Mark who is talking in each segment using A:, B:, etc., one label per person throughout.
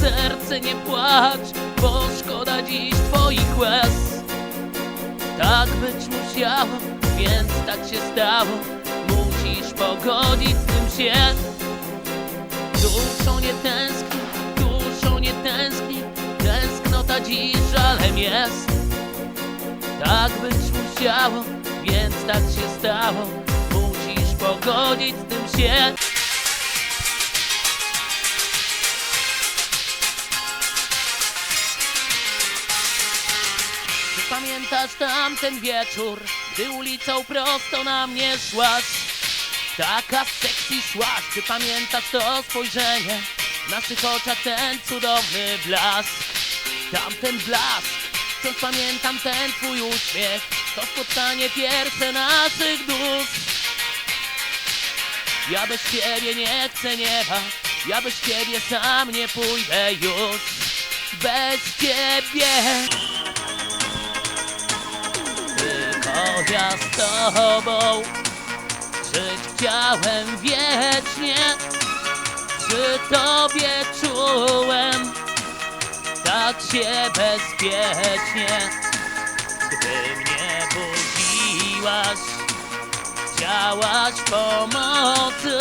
A: serce nie płacz, bo szkoda dziś twoich łez. Tak być musiało, więc tak się stało, musisz pogodzić z tym się. Duszą nie tęskni, duszą nie tęskni, tęsknota dziś żalem jest. Tak być musiało, więc tak się stało, musisz pogodzić z tym się. Pamiętasz tamten wieczór, gdy ulicą prosto na mnie szłaś? Taka sexy szłaś, czy pamiętasz to spojrzenie? W naszych oczach ten cudowny blask Tamten blask, wciąż pamiętam ten twój uśmiech To spotkanie pierwsze naszych dusz Ja bez ciebie nie chcę nieba Ja bez ciebie sam nie pójdę już Bez ciebie Ja z tobą. Żyć chciałem wiecznie? Przy tobie czułem Tak się bezpiecznie? Gdy mnie budziłaś Chciałaś pomocy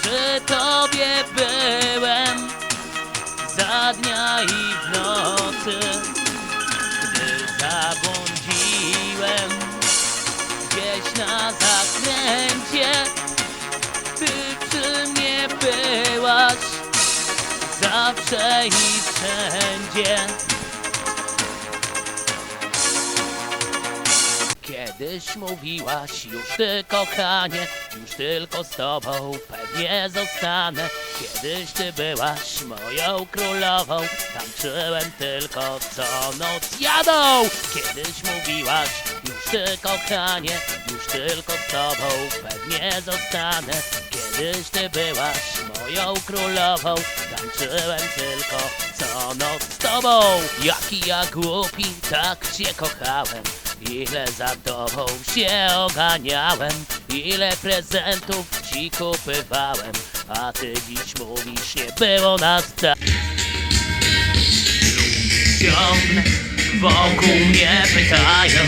A: Przy tobie byłem 那最纯洁。Kiedyś mówiłaś już ty kochanie Już tylko z tobą pewnie zostanę. Kiedyś ty byłaś moją królową Tańczyłem tylko co noc jadą. Kiedyś mówiłaś już ty kochanie Już tylko z tobą pewnie zostanę. Kiedyś ty byłaś moją królową Tańczyłem tylko co noc z tobą. Jaki ja głupi, tak cię kochałem Ile za tobą się oganiałem Ile prezentów ci kupywałem A ty dziś mówisz, nie było nas tak. Ciągle wokół mnie pytają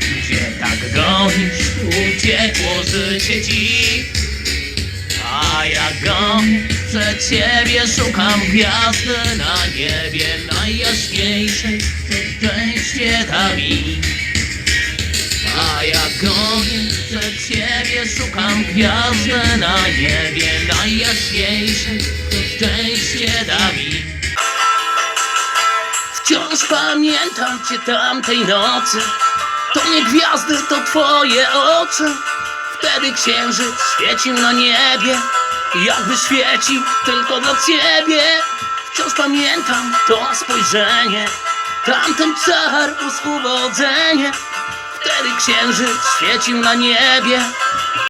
A: Gdzie tak gonisz, uciekło życie ci? A ja gonię przed ciebie, szukam gwiazdy na niebie najjaśniejszej To szczęście da mi A ja gonię przed ciebie, szukam gwiazdy na niebie. Najjaśniejszej To szczęście da mi. Wciąż pamiętam cię tamtej nocy. To nie gwiazdy, to twoje oczy. Wtedy księżyc świecił na niebie. Jakby świecił tylko dla ciebie. Wciąż pamiętam to spojrzenie Tamten czar, uspowodzenie Wtedy księżyc świecił na niebie